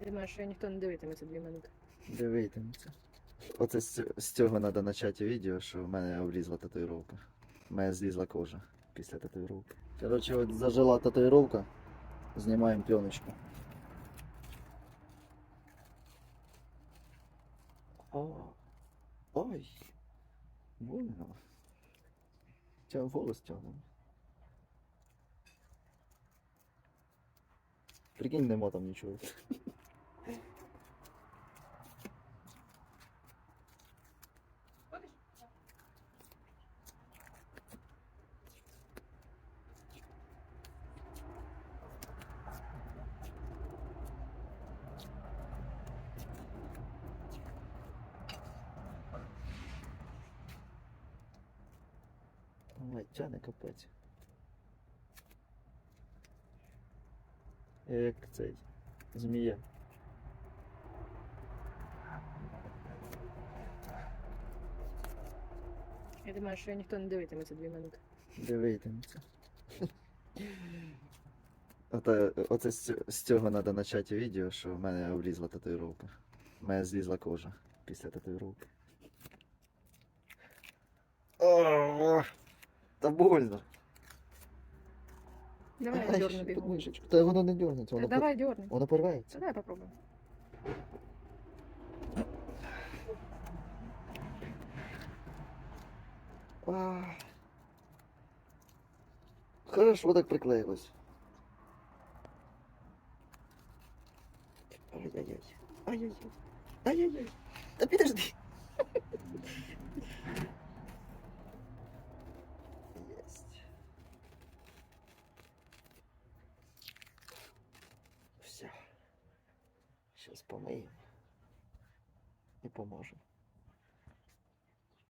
Думаю, що ніхто не дивитиметься дві минути. Дивитиметься. Оце з, з цього треба почати відео, що в мене облізла татуїровка. У мене злізла кожа після татуїровки. Коротше, от зажила татуїровка. Знімаємо пленочку. О, ой. Больно. Тя голос тягне. Прикинь, нема там нічого. Ой, тяне капець. Як цей. Змія. Я думаю, що ніхто не дивитиметься дві минути. Дивитиметься. Оце, оце з, з цього треба почати відео, що в мене облізла татуїровка. У мене злізла кожа після татуїровки. О, Та больно. Давай Ай, я дерну подмишечку. Та воно не дернеться, воно, Давай дерни. пор- воно порветься. Давай попробуем. А. Хорошо так приклеилось. Ай-яй-яй. Ай-яй-яй. Ай-яй-яй. Да подожди. Все. помиємо і И поможем.